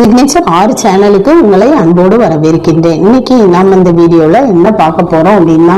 Signature ஆறு சேனலுக்கு உங்களை அன்போடு வரவேற்கின்றேன். இன்னைக்கு நாம் இந்த வீடியோல என்ன பார்க்க போறோம் அப்படின்னா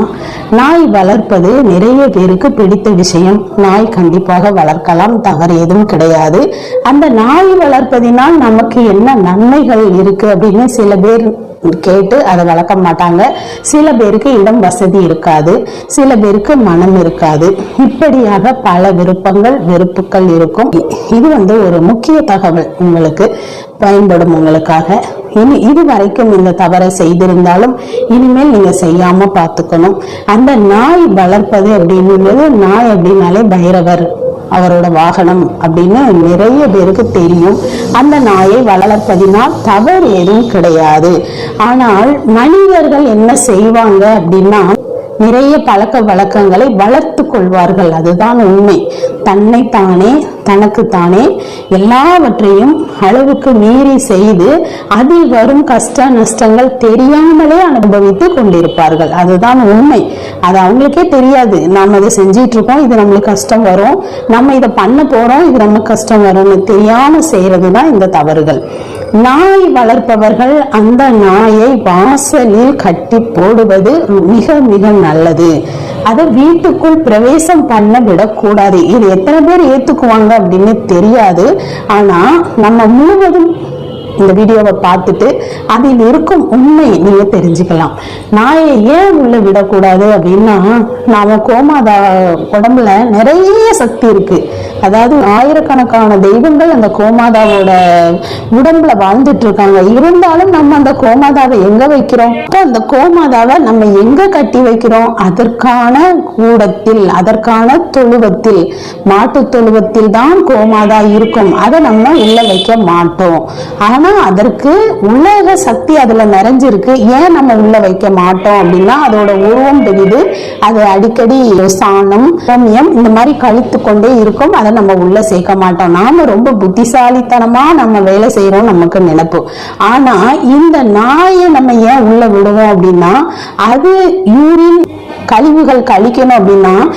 நாய் வளர்ப்பது நிறைய பேருக்கு பிடித்த விஷயம். நாய் கண்டிப்பாக வளர்க்கலாம் தவறு எதுவும் கிடையாது. அந்த நாய் வளர்ப்பதினால் நமக்கு என்ன நன்மைகள் இருக்கு அப்படின்னு சில பேர் கேட்டு அதை வளர்க்க மாட்டாங்க. சில பேருக்கு இடம் வசதி இருக்காது. சில பேருக்கு மனம் இருக்காது. இப்படியாக பல விருப்பங்கள் வெறுப்புகள் இருக்கும். இது வந்து ஒரு முக்கிய தகவல் உங்களுக்கு. பயன்படும் உங்களுக்காக. இனி இது வரைக்கும் இந்த தவறை செய்திருந்தாலும் இனிமேல் நீங்க செய்யாம பார்த்துக்கணும். அந்த நாய் வளர்ப்பது அப்படின்னும் நாய் அப்படின்னாலே பைரவர். அவரோட வாகனம் அப்படின்னு நிறைய பேருக்கு தெரியும். அந்த நாயை வளர்ப்பதினால் தவறு எதுவும் கிடையாது. ஆனால் மனிதர்கள் என்ன செய்வாங்க அப்படின்னா நிறைய பழக்க வழக்கங்களை வளர்த்து கொள்வார்கள். அதுதான் உண்மை. தன்னைத்தானே தனக்குத்தானே எல்லாவற்றையும் அளவுக்கு மீறி செய்து அதில் வரும் கஷ்ட நஷ்டங்கள் தெரியாமலே அனுபவித்து கொண்டிருப்பார்கள். அதுதான் உண்மை. அது அவங்களுக்கே தெரியாது. நாம் இதை செஞ்சிட்டு இருக்கோம் இது நம்மளுக்கு கஷ்டம் வரும். நம்ம இதை பண்ண போறோம் இது நமக்கு கஷ்டம் வரும்னு தெரியாம செய்யறது தான் இந்த தவறுகள். நாய் வளர்ப்பவர்கள் அந்த நாயை வாசலில் கட்டி போடுவது மிக மிக நல்லது. அதை வீட்டுக்குள் பிரவேசம் பண்ண விடக்கூடாது. இது எத்தனை பேர் ஏத்துக்குவாங்க அப்படின்னு தெரியாது. ஆனா நம்ம முழுவதும் இந்த வீடியோவை பார்த்துட்டு அதில் இருக்கும் உண்மை நீங்க தெரிஞ்சுக்கலாம். நாயை ஏன் உள்ள விடக்கூடாது அப்படின்னா நாம கோமாதா உடம்புல நிறைய சக்தி இருக்கு. அதாவது ஆயிரக்கணக்கான தெய்வங்கள் அந்த கோமாதாவோட உடம்புல வாழ்ந்துட்டு இருக்காங்க. இருந்தாலும் நம்ம அந்த கோமாதாவை எங்க வைக்கிறோம்? அந்த கோமாதாவை நம்ம எங்க கட்டி வைக்கிறோம்? அதற்கான கூடத்தில் அதற்கான தொழுவத்தில் மாட்டு தொழுவத்தில் தான் கோமாதா இருக்கும். அதை நம்ம உள்ள வைக்க மாட்டோம். ஆனா அதற்கு உலக சக்தி அதுல நிறைஞ்சிருக்கு. ஏன் நம்ம உள்ள வைக்க மாட்டோம் அப்படின்னா அதோட உருவம் பெரிது அது அடிக்கடி சாணம் ஹோமியம் இந்த மாதிரி கழித்து கொண்டே இருக்கும். அதை நம்ம உள்ள சேர்க்க மாட்டோம். நாம ரொம்ப புத்திசாலித்தனமா நம்ம வேலை செய்யறோம் நமக்கு நினைப்பு. ஆனா இந்த நாயை நம்ம ஏன் உள்ள விடுவோம் அப்படின்னா அது யூரின் கழிவுகள் கழிக்கணும் அப்படின்னா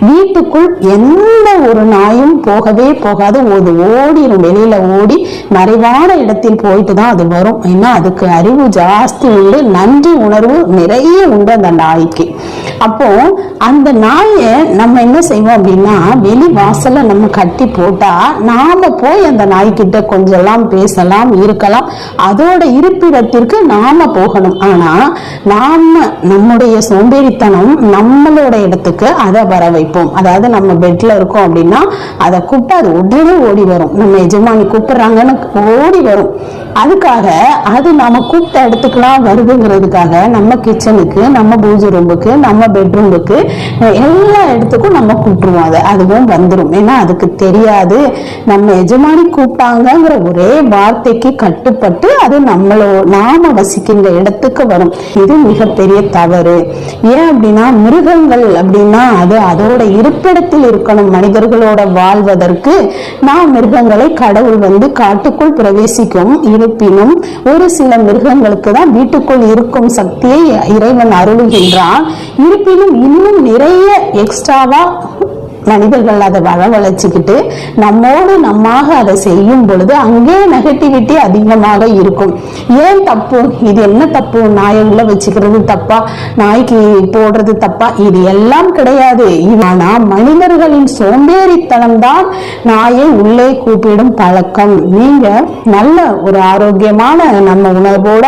வீட்டுக்குள் எந்த ஒரு நாயும் போகவே போகாது. அது ஓடிடும் வெளியில ஓடி மறைவான இடத்தில் போயிட்டு தான் அது வரும். ஏன்னா அதுக்கு அறிவு ஜாஸ்தி உண்டு. நன்றி உணர்வு நிறைய உண்டு அந்த நாய்க்கு. அப்போ அந்த நாயை நம்ம என்ன செய்வோம் அப்படின்னா வெளி வாசலை நம்ம கட்டி போட்டா நாம போய் அந்த நாய்க்கிட்ட கொஞ்சம் பேசலாம் இருக்கலாம். அதோட இருப்பிடத்திற்கு நாம போகணும். ஆனா நாம நம்முடைய சோம்பேறித்தனம் நம்மளோட இடத்துக்கு அதை வர வைப்போம். அதாவது நம்ம பெட்ல இருக்கோம் அப்படின்னா அதை கூப்பிட்டு அது உடனே ஓடி வரும். நம்ம எஜமானி கூப்பிடுறாங்கன்னு ஓடி வரும். அதுக்காக அது நாம கூப்பிட்ட இடத்துக்குலாம் வருதுங்கிறதுக்காக நம்ம கிச்சனுக்கு நம்ம பூஜை ரூமுக்கு நம்ம பெட்ரூமுக்கு எல்லா இடத்துக்கும் நம்ம கூப்பிட்டுருவோம் அதை. அதுவும் வந்துடும் ஏன்னா அதுக்கு தெரியாது. நம்ம எஜமானி கூப்பிட்டாங்கிற ஒரே வார்த்தைக்கு கட்டுப்பட்டு அது நம்மளோ நாம வசிக்கின்ற இடத்துக்கு வரும். இது மிகப்பெரிய தவறு. ஏன் அப்படின்னா மிருகங்கள் அப்படின்னா அது அதோட இருப்பிடத்தில் இருக்கணும். மனிதர்களோட வாழ்வதற்கு நாம் மிருகங்களை கடவுள் வந்து காட்டுக்குள் பிரவேசிக்கும். இருப்பினும் ஒரு சில மிருகங்களுக்கு தான் வீட்டுக்குள் இருக்கும் சக்தியை இறைவன் அருளுகின்றான். இரு படிப்பிலும் இன்னும் நிறைய எக்ஸ்ட்ராவா மனிதர்கள் அதை வரவழைச்சுக்கிட்டு நம்மோடு நம்மாக அதை செய்யும் பொழுது அங்கே நெகட்டிவிட்டி அதிகமாக இருக்கும். ஏன் தப்பு? இது என்ன தப்பு? நாயை உள்ள வச்சுக்கிறது தப்பா? நாய்க்கு போடுறது தப்பா? இது எல்லாம் கிடையாது. ஆனா மனிதர்களின் சோம்பேறித்தனம் தான் நாயை உள்ளே கூப்பிடும் பழக்கம். நீங்க நல்ல ஒரு ஆரோக்கியமான நம்ம உணர்வோட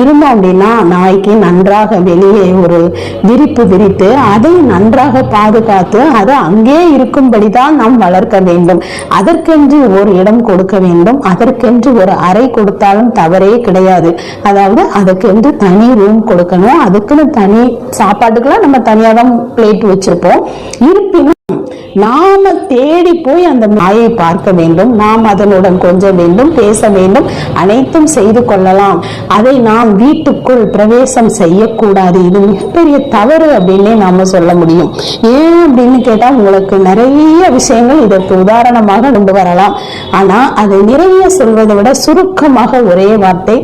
இருந்தோம் அப்படின்னா நாய்க்கு நன்றாக வெளியே ஒரு விரிப்பு விரித்து அதை நன்றாக பாதுகாத்து அதை அங்கே இருக்கும்படிதான் நாம் வளர்க்க வேண்டும். அதற்கென்று ஒரு இடம் கொடுக்க வேண்டும். அதற்கென்று ஒரு அறை கொடுத்தாலும் தவறே கிடையாது. அதாவது அதுக்கென்று தனி ரூம் கொடுக்கணும். அதுக்குன்னு தனி சாப்பாட்டுக்கெல்லாம் நம்ம தனியாக தான் பிளேட் வச்சிருப்போம். இருப்பினும் நாம தேடி போய் அந்த மாயை பார்க்க வேண்டும். நாம் அதனுடன் கொஞ்ச வேண்டும் பேச வேண்டும். அனைத்தும் செய்து கொள்ளலாம். அதை நாம் வீட்டுக்குள் பிரவேசம் செய்யக்கூடாது. இது மிகப்பெரிய தவறு அப்படின்னே நாம சொல்ல முடியும். ஏன் அப்படின்னு கேட்டால் உங்களுக்கு நிறைய விஷயங்கள் இதற்கு உதாரணமாக கொண்டு வரலாம். ஆனா அதை நிறைய சொல்வதை விட சுருக்கமாக ஒரே வார்த்தை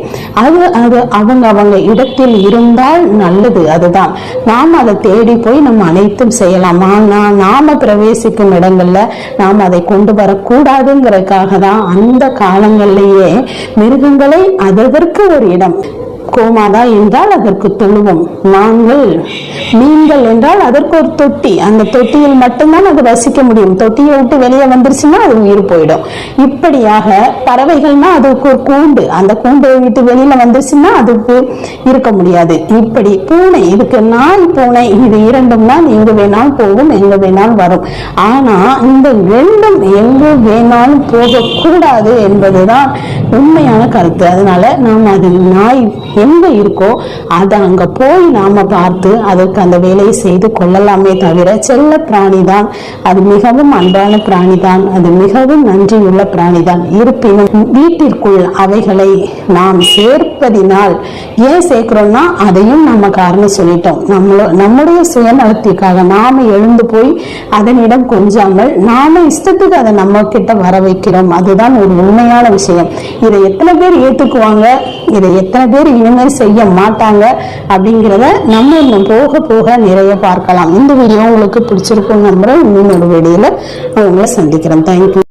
அது அது அவங்க அவங்க இடத்தில் இருந்தால் நல்லது அதுதான். நாம் அதை தேடி போய் நம்ம அனைத்தும் செய்யலாம். ஆனால் நாம பிரவேசிக்கும் இடங்கள்ல நாம் அதை கொண்டு வரக்கூடாதுங்கிறதுக்காக தான் அந்த காலங்களிலேயே மிருகங்களை அதற்கு ஒரு இடம் கோமாதா என்றால் அதற்கு தொழுவம். நாங்கள் மீன்கள் என்றால் அதற்கு ஒரு தொட்டி. அந்த தொட்டியில் மட்டும்தான் அது வசிக்க முடியும். தொட்டியை விட்டு வெளியே வந்துருச்சுன்னா அது உயிர் போயிடும். இப்படியாக பறவைகள்னா அதுக்கு ஒரு கூண்டு. அந்த கூண்டை விட்டு வெளியில வந்துருச்சுன்னா அதுக்கு இருக்க முடியாது. இப்படி பூனை இதுக்கு நாய் பூனை இது இரண்டும் தான் எங்கு வேணாலும் போகும் எங்க வேணாலும் வரும். ஆனா இந்த ரெண்டும் எங்கு வேணாலும் போகக்கூடாது என்பதுதான் உண்மையான கருத்து. அதனால நாம் அது நாய் எங்கே இருக்கோ அதை அங்க போய் நாம பார்த்து அதற்கு அந்த வேலையை செய்து கொள்ளலாமே தவிர செல்ல பிராணி தான் அது மிகவும் அன்பான பிராணி தான் அது மிகவும் நன்றியுள்ள பிராணி தான் இருப்பினும் வீட்டிற்குள் அவைகளை நாம் சேர்ப்பதினால் ஏன் சேர்க்கிறோம்னா அதையும் நம்ம காரணம் சொல்லிட்டோம். நம்மளோ நம்முடைய சுயநலத்திற்காக நாம எழுந்து போய் அதனிடம் கொஞ்சாமல் நாம இஷ்டத்துக்கு அதை நம்ம கிட்ட வர வைக்கிறோம். அதுதான் ஒரு உண்மையான விஷயம். இதை எத்தனை பேர் ஏத்துக்குவாங்க? இதை எத்தனை பேர் இனிமேல் செய்ய மாட்டாங்க அப்படிங்கிறத நம்ம இன்னும் போக போக நிறைய பார்க்கலாம். இந்த வீடியோ உங்களுக்கு பிடிச்சிருக்கும் நம்புறேன். இன்னொரு வீடியோல உங்களை சந்திக்கிறேன். தேங்க்யூ